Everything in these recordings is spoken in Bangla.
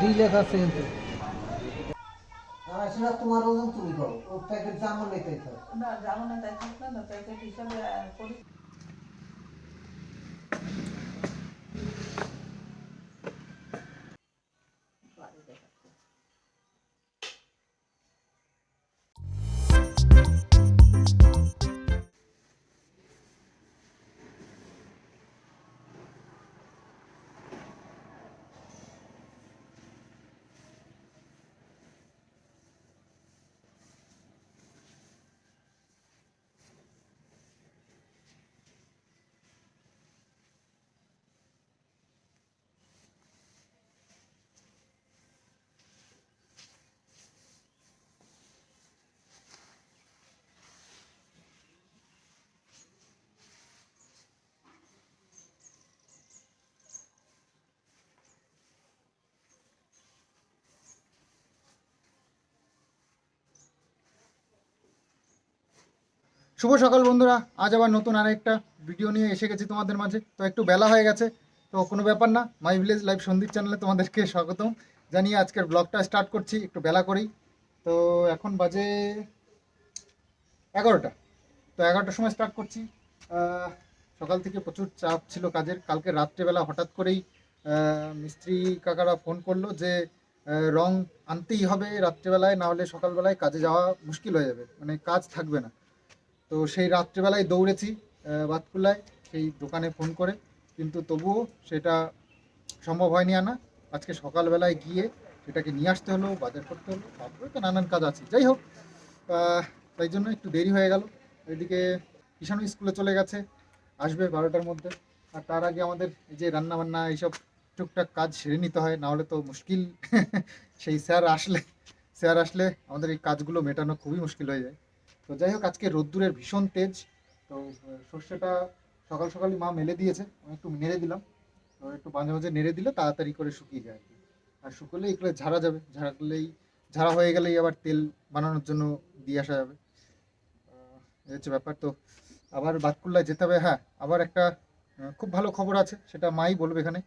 ডি লেখা আছে কিন্তু সেটা তোমার ওজন তুমি করো। ও প্যাকেট জামা লেখা থাকো না জামা না তাই থাকবে না প্যাকেট হিসাবে করি শুভ সকাল বন্ধুরা। আজ আবার নতুন আরেকটা ভিডিও নিয়ে এসে গেছি তোমাদের মাঝে। তো একটু বেলা হয়ে গেছে, তো কোনো ব্যাপার না। মাই ভিলেজ লাইভ সন্দীপ চ্যানেলে তোমাদেরকে স্বাগতম। জানিয়ে আজকের ব্লগটা স্টার্ট করছি, একটু বেলা করেই। তো এখন বাজে এগারোটা। তো এগারোটার সময় স্টার্ট করছি। সকাল থেকে প্রচুর চাপ ছিল কাজের। কালকে রাত্রেবেলা হঠাৎ করেই মিস্ত্রি কাকারা ফোন করল যে রং আনতেই হবে রাত্রেবেলায়, না হলে সকালবেলায় কাজে যাওয়া মুশকিল হয়ে যাবে। মানে কাজ থাকবে না। তো সেই রাত্রেবেলায় দৌড়েছি বাতকুল্লায় সেই দোকানে ফোন করে। কিন্তু তবুও সেটা সম্ভব হয়নি আনা। আজকে সকালবেলায় গিয়ে সেটাকে নিয়ে আসতে হলো, বাজার করতে হলো। তারপরে তো নানান কাজ আছে। যাই হোক তাই জন্য একটু দেরি হয়ে গেল। এদিকে কিষাণু স্কুলে চলে গেছে, আসবে বারোটার মধ্যে। আর তার আগে আমাদের এই যে রান্না বান্না এইসব টুকটাক কাজ সেরে নিতে হয়। না হলে তো মুশকিল। সেই স্যার আসলে স্যার আসলে আমাদের এই কাজগুলো মেটানো খুবই মুশকিল হয়ে যায়। তো যাই হোক, আজকে রোদ্দুরের ভীষণ তেজ। তো সর্ষেটা সকাল সকালই মা মেলে দিয়েছে, আমি একটু নেড়ে দিলাম। তো একটু মাঝে মাঝে নেড়ে দিলে তাড়াতাড়ি করে শুকিয়ে যায় আর কি। আর শুকলে এগুলো ঝাড়া যাবে ঝাড়া করলেই ঝাড়া হয়ে গেলেই আবার তেল বানানোর জন্য দিয়ে আসা যাবে। এই হচ্ছে ব্যাপার। তো আবার বাতকুল্লায় যেতে হবে হ্যাঁ আবার একটা খুব ভালো খবর আছে, সেটা মাই বলবে এখানে।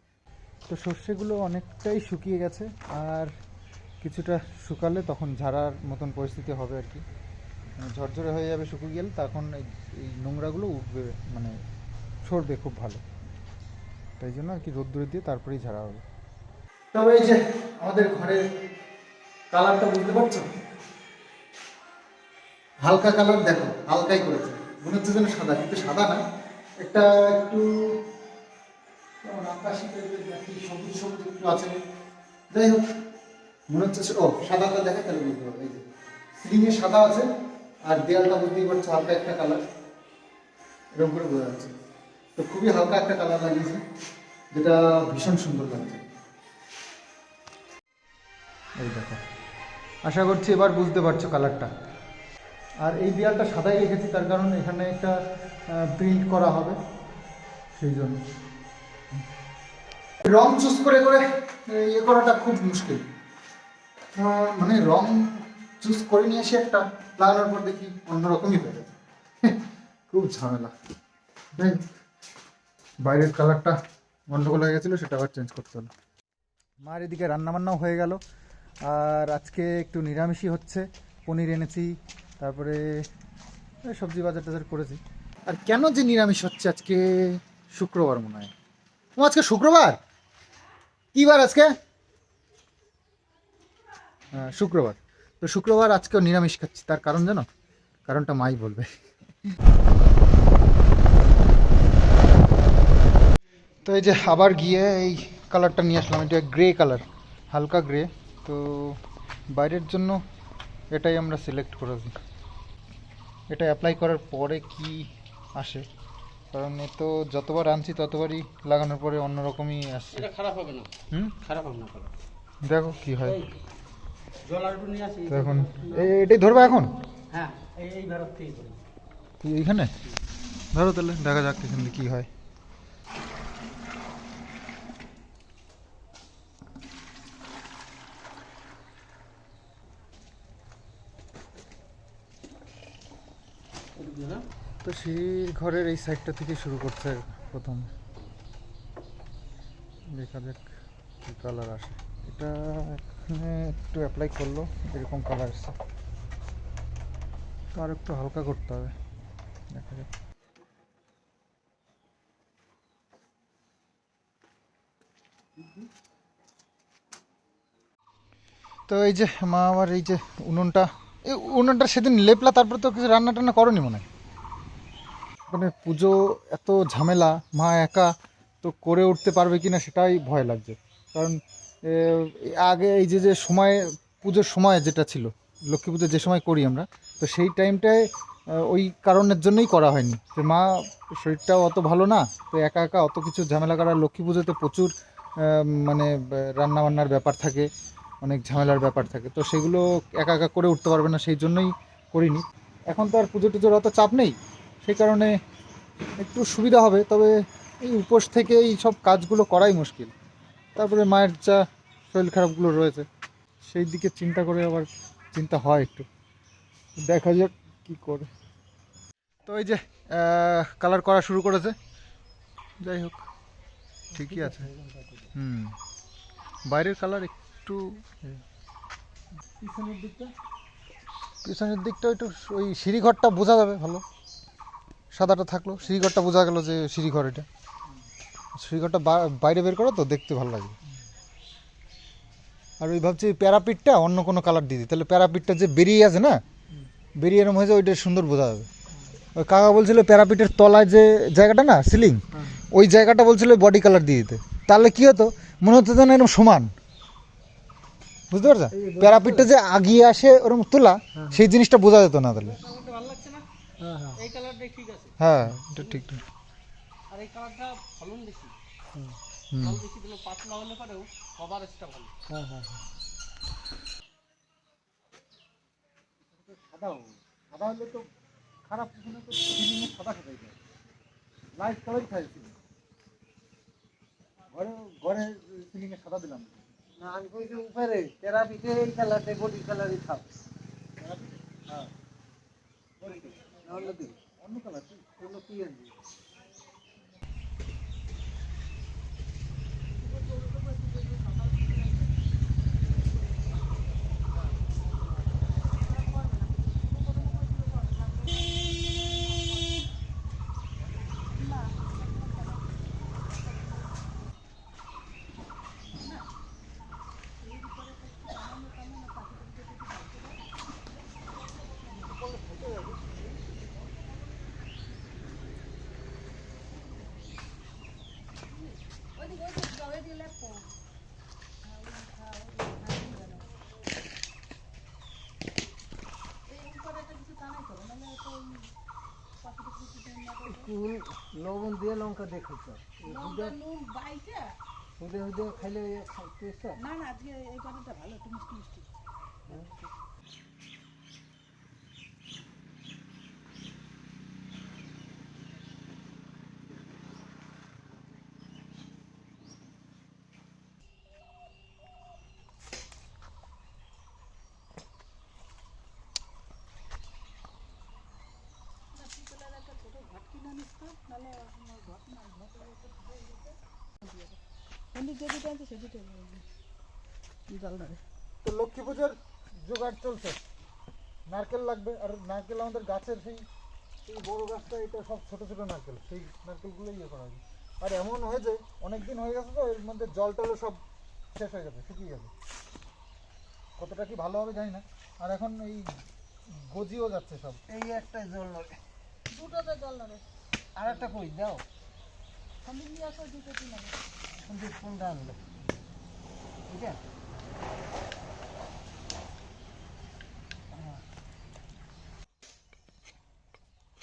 তো সর্ষেগুলো অনেকটাই শুকিয়ে গেছে, আর কিছুটা শুকালে তখন ঝাড়ার মতন পরিস্থিতি হবে আর কি। ঝরঝরে হয়ে যাবে শুকিয়ে গেলে, তখন এই নোংরাগুলো উঠবে মানে সরবে খুব ভালো। তাই জন্য আর কি রোদ্দুরে দিয়ে তারপরেই ঝাড়া হবে। তবে এই যে আমাদের ঘরের কালারটা বুঝতে পারছ? হালকা কালার দেখো, হালকাই করেছে। মনে হচ্ছে যেন সাদা, কিন্তু সাদা না। একটা একটু আকাশি সবুজ সবুজ একটু আছে। যাই হোক, মনে হচ্ছে ও, সাদাটা দেখে তাহলে বুঝতে পারবে এই যে সাদা আছে। আর দেয়ালটা বুঝতেই পারছ হালকা একটা কালার এরকম করে বোঝা যাচ্ছে। তো খুবই হালকা একটা কালার লাগিয়েছে, যেটা ভীষণ সুন্দর লাগছে। এই দেখো। আশা করছি এবার বুঝতে পারছ কালারটা আর এই দেয়ালটা সাদাই রেখেছি, তার কারণ এখানে একটা প্রিন্ট করা হবে, সেই জন্য। রং চুজ করে করে ইয়ে করাটা খুব মুশকিল। মানে রং চুজ করে নিয়ে একটা লাগানোর পর দেখি অন্যরকমই হয়ে গেছে। খুব ঝামেলা। বাইরের কালারটা গন্ডগোল হয়ে গেছিল সেটা আবার চেঞ্জ করতে হলো। মার এদিকে রান্নাবান্নাও হয়ে গেল। আর আজকে একটু নিরামিষই হচ্ছে। পনির এনেছি তারপরে সবজি বাজার টাজার করেছি। আর কেন যে নিরামিষ হচ্ছে আজকে শুক্রবার মনে হয়? ও আজকে শুক্রবার? কি বার আজকে? শুক্রবার। তো শুক্রবার আজকেও নিরামিষ খাচ্ছি তার কারণ জানো? কারণটা মাই বলবে। তো এই যে আবার গিয়ে এই কালারটা নিয়ে আসলাম এটা গ্রে কালার হালকা গ্রে তো বাইরের জন্য এটাই আমরা সিলেক্ট করেছি এটা অ্যাপ্লাই করার পরে কি আসে? কারণ এ তো যতবার আনছি ততবারই লাগানোর পরে অন্যরকমই আসছে। এটা খারাপ হবে না। হুম? খারাপ হবে না দেখো কি হয়। তো এখন এটাই ধরবা এখন? হ্যাঁ এই এই ভারত থেকে এইখানে? ধরো তাহলে দেখা যাক এখানে কি হয়। তো সেই ঘরের এই সাইডটা থেকে শুরু করছে প্রথম। দেখা যাক কী কালার আসে। এটা একটু অ্যাপ্লাই করল, এরকম কালার এসছে তো আর একটু হালকা করতে হবে। দেখা যাক। তো এই যে মা আমার এই যে উনুনটা, এই উনুনটা সেদিন লেপলা, তারপর তো কিছু রান্না টান্না করনি মনে হয়? মানে পুজো এত ঝামেলা, মা একা তো করে উঠতে পারবে কিনা সেটাই ভয় লাগছে। কারণ আগে এই যে যে সময়, পুজোর সময় যেটা ছিল, লক্ষ্মী পুজো যে সময় করি আমরা, তো সেই টাইমটায় ওই কারণের জন্যই করা হয়নি। যে মা, শরীরটাও অত ভালো না, তো একা একা অত কিছু ঝামেলা করা লক্ষ্মী পুজোতে প্রচুর মানে রান্নাবান্নার ব্যাপার থাকে, অনেক ঝামেলার ব্যাপার থাকে, তো সেগুলো একা একা করে উঠতে পারবে না, সেই জন্যই করিনি। এখন তো আর পুজো টুজোর অত চাপ নেই, সেই কারণে একটু সুবিধা হবে, তবে এই উপোস থেকে এই সব কাজগুলো করাই মুশকিল। তারপরে মায়ের যা শরীর খারাপগুলো রয়েছে সেই দিকে চিন্তা করে আবার চিন্তা হয় একটু। দেখা যাক কি করে। তো এই যে কালার করা শুরু করেছে। যাই হোক ঠিকই আছে। হুম বাইরের কালার একটু পিছনের দিকটা? পিছনের দিকটা একটু ওই সিঁড়িঘরটা বোঝা যাবে ভালো। সাদাটা থাকল সিঁড়িঘরটা বোঝা গেল যে সিঁড়িঘর এটা। সিঁড়িঘরটা বা- বাইরে বের করো তো দেখতে ভালো লাগে আর ওই ভাবছি প্যারাপিটটা অন্য কোনো কালার দিয়ে দিই। তাহলে প্যারাপিটটা যে বেরিয়ে আছে না বেরিয়ে এরম হয়ে যায় ওইটা সুন্দর বোঝা যাবে। ওই কাকা বলছিল প্যারাপিটের তলায় যে জায়গাটা না সিলিং ওই জায়গাটা বলছিল বডি কালার দিয়ে দিতে। তাহলে কি হতো? মনে হতো যেন এরকম সমান। বুঝতে পারছ? প্যারাপিটটা যে আগিয়ে আসে ওরকম তোলা সেই জিনিসটা বোঝা যেত না তাহলে। কালারটা ভালো লাগছে না হ্যাঁ হ্যাঁ। এই ঠিক আছে। হ্যাঁ এটা ঠিক। আর এই কালারটা ফলন বেশি। ফল বেশি পাতলা হলে পারেও কভারেজটা ভালো। হ্যাঁ হ্যাঁ সাদা সাদা হলে তো খারাপ কিছু না তো সিলিংয়ে সাদা সাদাই যায় লাইট কালারই থাকে ঘরে ঘরে সিলিংয়ে সাদা দিলাম। না আমি কইছি উপরে এই কালারটা বডি কালারই থাক। হ্যাঁ। নাহলে অন্য কালার কোনো কি আনবি কুল লবণ দিয়ে লঙ্কা দেখেছ নুন বাইটা? হুদে হুদে খাইলে না না আজকে এই কথাটা ভালো একটু মিষ্টি মিষ্টি। তো লক্ষ্মী পুজোর জোগাড় চলছে। নারকেল লাগবে আর নারকেল আমাদের গাছের সেই এই বড় গাছটা এটা সব ছোট ছোট নারকেল সেই নারকেলগুলো ইয়ে করা হবে আর এমন হয়েছে অনেক দিন হয়ে গেছে তো এর মধ্যে জল টলও সব শেষ হয়ে যাবে শুকিয়ে যাবে কতটা কি ভালো হবে জানি না। আর এখন এই গজিও যাচ্ছে সব। এই একটা জল নড়ে দুটোতে জল নেবে আর একটা কই? দাও। সন্ধ্যে নিয়ে আসো দুটো তিন কিন্তু কোনটা আনলে? এটা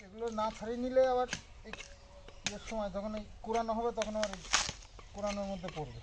এগুলো না ছাড়িয়ে নিলে আবার সময়, যখন এই কোরানো হবে, তখন আবার কোরানোর মধ্যে পড়বে।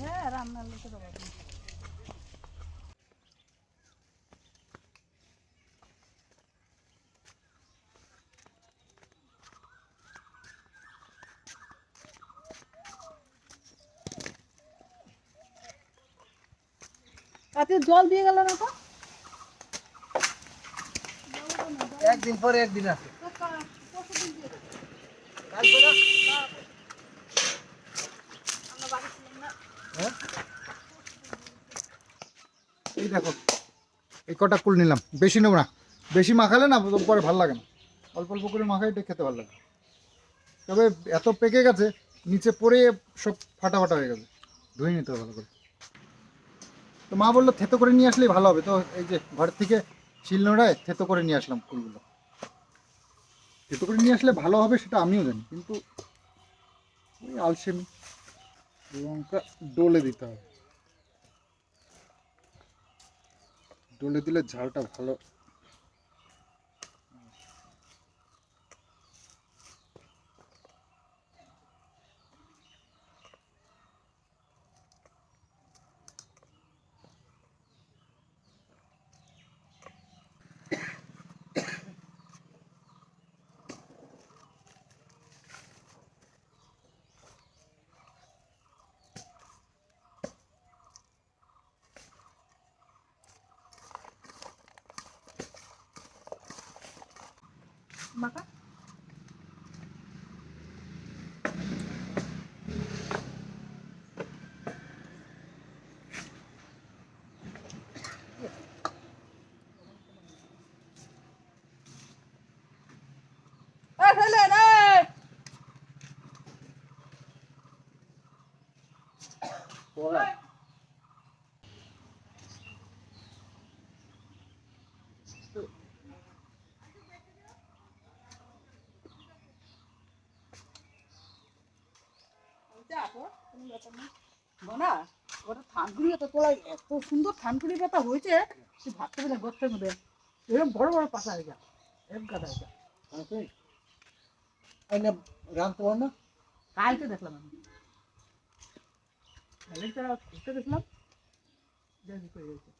হ্যাঁ রান্নার নেই জল দিয়ে গেল না তো একদিন পরে একদিন আছে। হ্যাঁ? এই দেখো, এই কটা কুল নিলাম। বেশি নেব না। বেশি মাখালে না পরে ভালো লাগে না। অল্প অল্প করে মাখাইটা খেতে ভালো লাগে তবে এত পেকে গেছে, নিচে পড়ে সব ফাটা ফাটা হয়ে গেছে। ধুয়ে নিতে হবে ভালো করে। তো মা বলল, থেতো করে নিয়ে আসলেই ভালো হবে। তো এই যে ঘর থেকে শিলনোড়ায় থেতো করে নিয়ে আসলাম ফুলগুলো। থেতো করে নিয়ে আসলে ভালো হবে সেটা আমিও জানি, কিন্তু ওই আলসেমি লঙ্কা ডলে দিতে হবে। ডলে দিলে ঝালটা ভালো মাখা এই ফেলেন, এই! ওটা থানকুড়ি এত তোলা এত সুন্দর থানকুড়ি পাতা হয়েছে তুই ভাবতে পারলে গর্তের মধ্যে এরকম বড় বড় পাতা হয়ে যায় এক গাদা হয়ে যায় আছে? এই না, রাঁধতে পারো না? কালকে দেখলাম আমি কালকে তারা ঘুরতে দেখলাম দেখি করে গেছে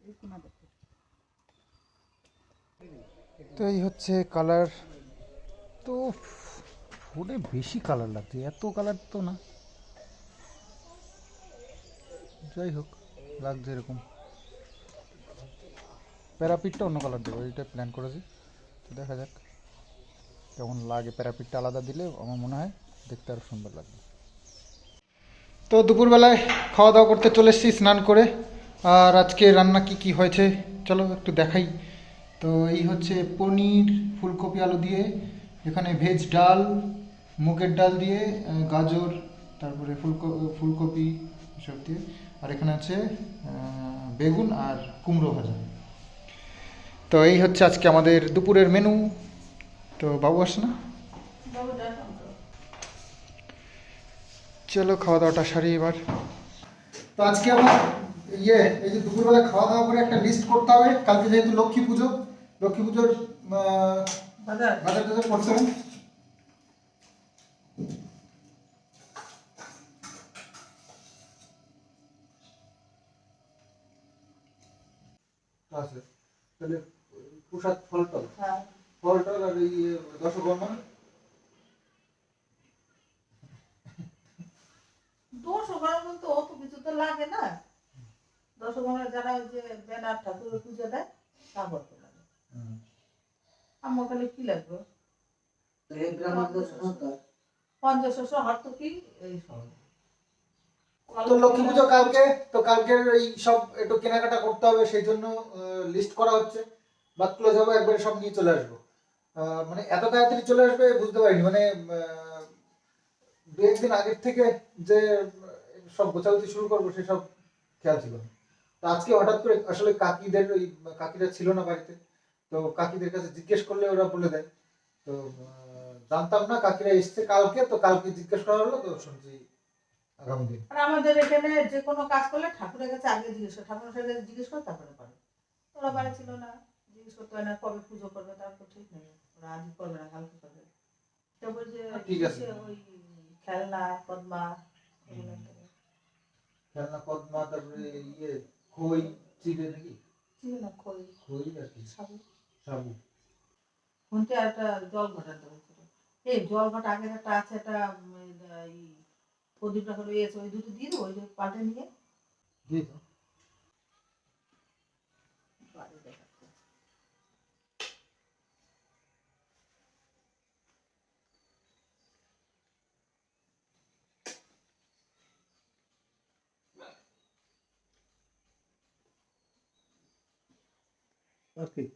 এই কোনা দেখতে তো এই হচ্ছে কালার তো ফোনে বেশি কালার লাগছে এত কালার তো না যাই হোক, লাগছে এরকম। প্যারাপিটটা অন্য কালার দেবো, এইটা প্ল্যান করেছি। তো দেখা যাক কেমন লাগে। প্যারাপিটটা আলাদা দিলে আমার মনে হয় দেখতে আরও সুন্দর লাগবে। তো দুপুরবেলায় খাওয়া দাওয়া করতে চলে এসেছি, স্নান করে। আর আজকে রান্না কি কি হয়েছে, চলো একটু দেখাই। তো এই হচ্ছে পনির, ফুলকপি, আলু দিয়ে, এখানে ভেজ ডাল, মুগের ডাল দিয়ে গাজর, তারপরে ফুলকপি ফুলকপি, এসব দিয়ে। আর এখানে আছে বেগুন আর কুমড়ো ভাজা। তো এই হচ্ছে আজকে আমাদের দুপুরের মেনু তো বাবু আসে না? চলো খাওয়া দাওয়াটা সারি এবার। তো আজকে আমার ইয়ে এই যে দুপুরবেলা খাওয়া দাওয়া করে একটা লিস্ট করতে হবে। কালকে যেহেতু লক্ষ্মী পুজো লক্ষ্মী পুজোর বাজার? বাজার টাজার করতে হবে। আছে। তাহলে প্রসাদ ফল টল হ্যাঁ। ফল টল আর এই দশকর্মা দোষ বলতে অত কিছু তো লাগে না। দশ যারা ওই যে ব্যানার ঠাকুরের পুজো দেয় তা করতে লাগে। আমার খালি কি লাগবে? এই গ্রামের দোষ নয়। পঞ্চাশ শস্য হর তো কি এই সব। তো লক্ষ্মী পুজো কালকে, তো কালকের এই সব একটু কেনাকাটা করতে হবে, সেই জন্য লিস্ট করা হচ্ছে। বাদ ক্লোজ হবে, একবারে সব নিয়ে চলে আসব। মানে এত তাড়াতাড়ি চলে আসবে বুঝতে পারিনি। মানে দু একদিন আগের থেকে যে, সব গোছাগুছি শুরু করব সেসব খেয়াল ছিল তো আজকে হঠাৎ করে আসলে কাকিদের ওই, কাকিরা ছিল না বাড়িতে, তো কাকিদের কাছে জিজ্ঞেস করলে ওরা বলে দেয়। তো জানতাম না কাকিরা এসছে কালকে, তো কালকে জিজ্ঞেস করা হলো, তো শুনছি আগামী দিন আর আমাদের এখানে যে কোনো কাজ করলে ঠাকুরের কাছে আগে জিজ্ঞেস করে ঠাকুরের কাছে জিজ্ঞেস করে তারপরে করে। ওরা বাড়ি ছিল না জিজ্ঞেস করতে হয় না কবে পুজো করবে তার তো ঠিক নেই। ওরা আজই করবে না কালকে করবে। তারপর যে। ওই খেলনা পদ্মা খেলনা পদ্মা তারপরে ইয়ে খই চিড়ে নাকি? না খই। খই আর কি? সাবু। সাবু। একটা জল ঘটাতে হয়েছিল এই জল ঘটা আগের একটা আছে একটা উম, এই প্রদীপ রাখা ওই দুটো দিয়ে দেবো ওই যে পাল্টে নিয়ে। দিয়ে দাও।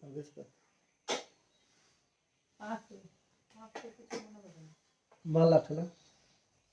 অবস্থা আছে না। মালা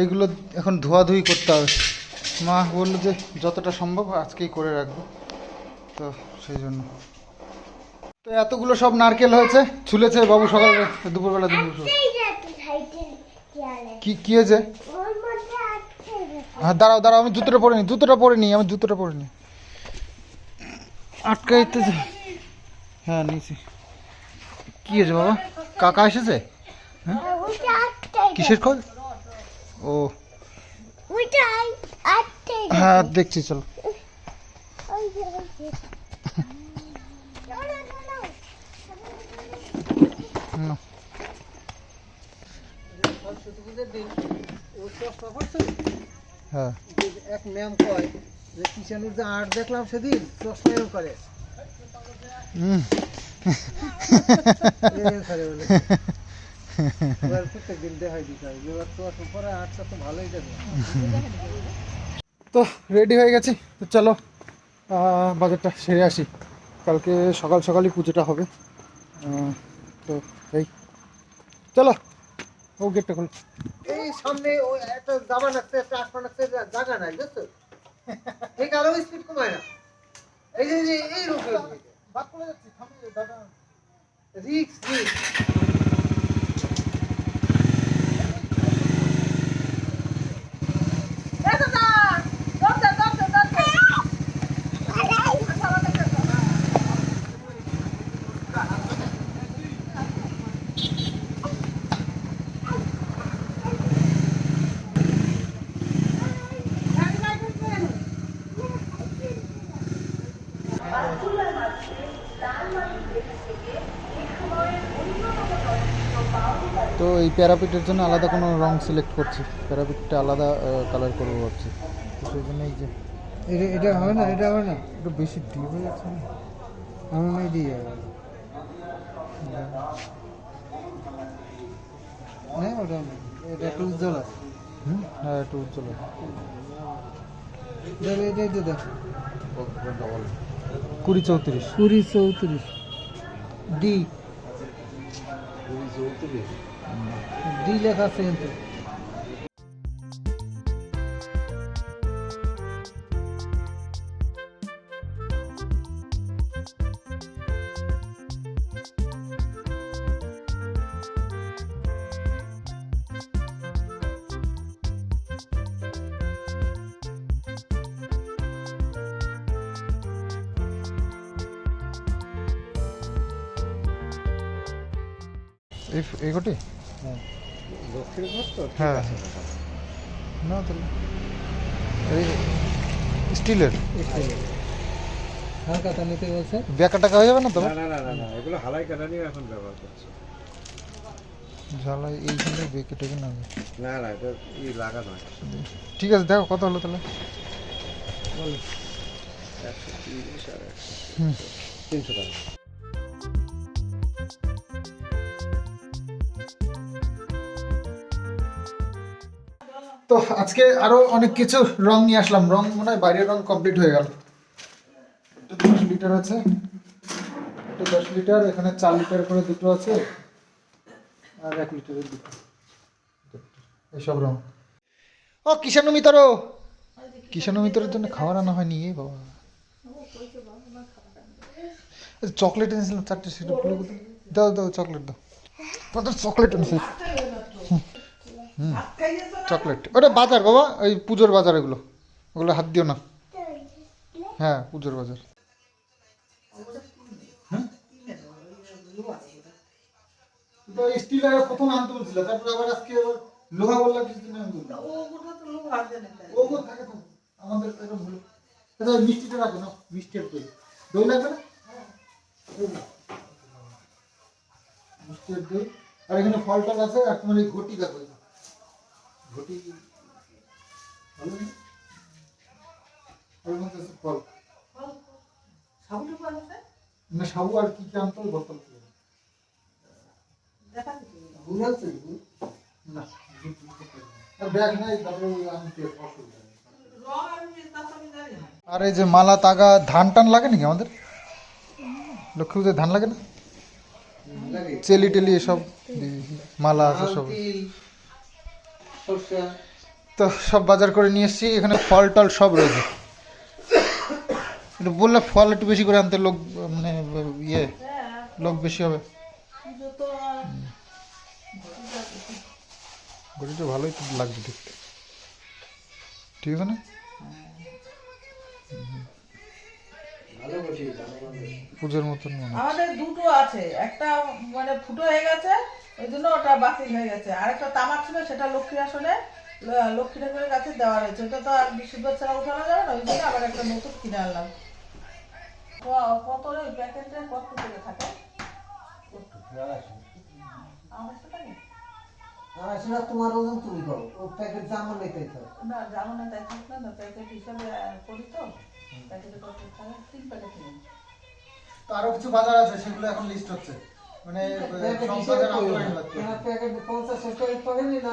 এইগুলো এখন ধোয়াধুয়ি করতে হবে। মা বলল যে যতটা সম্ভব আজকেই করে রাখব। তো সেই জন্য। তো এতগুলো সব নারকেল হয়েছে ছুলেছে বাবু সকালে দুপুরবেলা দুপুর। কি কি হয়েছে? হ্যাঁ দাঁড়াও দাঁড়াও আমি জুতোটা পরে নিই জুতোটা পরে নিই আমি জুতোটা পরে নিই আটকাইতে হ্যাঁ নিয়েছি। কি হয়েছে বাবা? কাকা এসেছে? হ্যাঁ? কিসের খোঁজ ও। হ্যাঁ দেখছি চলো। হ্যাঁ। এক ম্যাম কয় যে কিষানুর যে আর্ট দেখলাম সেদিন এরম করে। হুম। করে বলে। তো ভালোই দেখলাম তো রেডি হয়ে গেছি। তো চলো বাজারটা সেরে আসি। কালকে সকাল সকালই পুজোটা হবে। তো এই। চলো ও গেটটা খোলো। এই সামনে ওই একটা একটা জায়গা নাই বুঝছ? ঠিক স্পিড কমায় না। এই যে এই রূপে বাদ পড়ে যাচ্ছি থামি দাদা। রিক্স রিক্স এ দাদা, দরজা, দরজা, দরজা। তো এই প্যারাপিটের জন্য আলাদা কোনো রং সিলেক্ট করছি। প্যারাপিটটা আলাদা কালার করব ভাবছি। তো সেই জন্য এই যে এটা এটা হবে না এটা হবে না? একটু বেশি ডিপ হয়ে যাচ্ছে না? আমার নাই দিয়ে যাবে হ্যাঁ ওটা এটা একটু উজ্জ্বল আছে। হুম? হ্যাঁ একটু উজ্জ্বল। দেবে এটাই তো দেখ। কুড়ি চৌত্রিশ। কুড়ি চৌত্রিশ। ডি ডি লেখা আছে কিন্তু এই এই গোটি হ্যাঁ। না তাহলে এই স্টিলের। হালকা তা নিতে বলছে। বেকা টাকা হয়ে যাবে না তো না না না না এগুলো হালাই কাটানি এখন ব্যবহার করছে। ঝালাই এইখানে বেঁকে টেকে না না না এটা ই লাগানো ঠিক আছে দেখো কত হলো তাহলে? একশো তিরিশ আর একশো হুম। তিনশো টাকা। তো আজকে আরও অনেক কিছু রং নিয়ে আসলাম। রং মনে হয় বাইরের রং কমপ্লিট হয়ে গেল। দশ লিটার আছে দশ লিটার এখানে চার লিটার করে দুটো আছে, আর এক লিটারের দুটো। এইসব রং। ও কিষাণু মিতরো কিষাণু মিতরের জন্য খাবার আনা হয়নি, এ বাবা। চকলেট এনেছিলাম, চারটে সেটা দাও। দাও চকলেট দাও। কত চকলেট এনেছি ভাত খাইয়েছো না? চকলেট। ওটা বাজার বাবা ওই পুজোর বাজার এগুলো। ওগুলো হাত দিও না। হ্যাঁ পুজোর বাজার। স্টিলের প্রথম আনতে বলছিল তারপর আবার আজকে আবার লোহা বললাম কিছুদিন আনতে ও থাকে তো আমাদের এরকম হলো আচ্ছা মিষ্টিটা রাখো না মিষ্টির দই। দই লাগবে না। মিষ্টির দই। আর এখানে ফল টল আছে আর তোমার এই ঘটি দেখো। ঘটি না? ফল সাবু আর কি কি আনতে হবে বোতল? না। আর ব্যাগ নাই তারপরে আনতে অসুবিধা এই যে মালা তাগা ধান টান লাগে নাকি আমাদের? লক্ষ্মী পুজোয় ধান লাগে না? চেলি টেলি এসব মালা আছে সব। তো সব বাজার করে নিয়ে এসেছি এখানে ফল টল সব রয়েছে। একটু বললে ফল একটু বেশি করে আনতে লোক মানে ইয়ে লোক বেশি হবে। গড়িটা ভালোই তো লাগছে দেখতে। ঠিক আছে না? পুজোর মতন। আমাদের দুটো আছে একটা মানে ফুটো হয়ে গেছে ওই জন্য ওটা বাতিল হয়ে গেছে। আর একটা তামাক ছিল সেটা লক্ষ্মী আসনে লক্ষ্মী ঠাকুরের কাছে দেওয়া রয়েছে। ওটা তো আর বিশুদ্ধ ছাড়া উঠানো যাবে না ওই জন্য আবার একটা নতুন কিনে আনলাম। কত রে ওই প্যাকেটটা কত করে থাকে? আমার সেটা আর সেটা তোমার ওজন তুমি করো। ও প্যাকেট জামা নেই তো। না না তাই থাক না না প্যাকেট হিসাবে করি তো। প্যাকেটে কত থাকে? তিন প্যাকেট কিনে তো আরও কিছু বাজার আছে সেগুলো এখন লিস্ট হচ্ছে। মানে প্যাকেট পাবেন না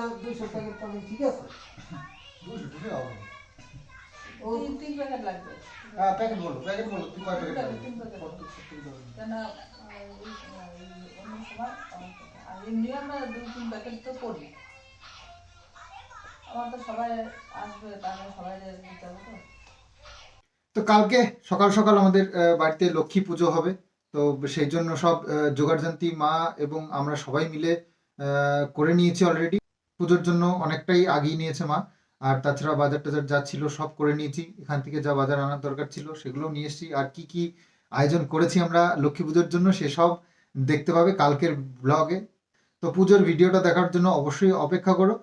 পাবেন ঠিক আছে? হবে। ও তিন প্যাকেট লাগবে। হ্যাঁ প্যাকেট বলো প্যাকেট বলো তুই কয় প্যাকেট লাগবে? তিন প্যাকেট। কত, সত্তর ধরনের। কেন আহ, ওই, আহ, ওই অন্য সময় আর এমনি আমরা দুই তিন প্যাকেট তো করি। আমার তো সবাই আসবে তাহলে সবাই দিতে হবে তো। তো কালকে সকাল সকাল আমাদের বাড়িতে লক্ষ্মী পুজো হবে। তো সেই জন্য সব আহ, মা এবং আমরা সবাই মিলে করে নিয়েছি অলরেডি পুজোর জন্য অনেকটাই আগিয়ে নিয়েছে মা। আর তাছাড়া বাজার টাজার যা ছিল সব করে নিয়েছি। এখান থেকে যা বাজার আনার দরকার ছিল সেগুলো নিয়ে এসেছি। আর কি কি আয়োজন করেছি আমরা লক্ষ্মী পুজোর জন্য সেসব দেখতে পাবে কালকের ব্লগে তো পুজোর ভিডিওটা দেখার জন্য অবশ্যই অপেক্ষা করো।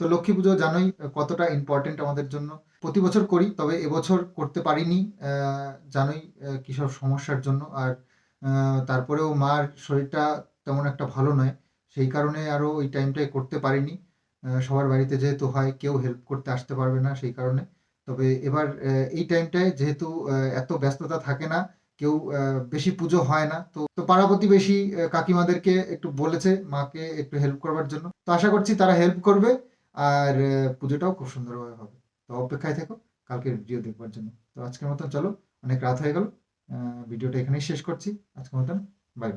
তো লক্ষ্মী পুজো জানোই কতটা ইম্পর্টেন্ট আমাদের জন্য। প্রতি বছর করি তবে এবছর করতে পারিনি জানোই আহ, কি সব সমস্যার জন্য। আর তারপরেও মার শরীরটা তেমন একটা ভালো নয়। সেই কারণে আরও ওই টাইমটায় করতে পারিনি। সবার বাড়িতে যেহেতু হয়, কেউ হেল্প করতে আসতে পারবে না সেই কারণে। তবে এবার এই টাইমটায় যেহেতু এত ব্যস্ততা থাকে না, কেউ বেশি পুজো হয় না, তো তো পাড়া প্রতিবেশী কাকিমাদেরকে একটু বলেছে মাকে একটু হেল্প করবার জন্য। তো আশা করছি তারা হেল্প করবে, আর পুজোটাও খুব সুন্দরভাবে হবে। তো অপেক্ষায় থেকো, কালকের ভিডিও দেখবার জন্য। তো আজকের মতন চলো, অনেক রাত হয়ে গেল। ভিডিওটা এখানেই শেষ করছি। আজকের মতন বাই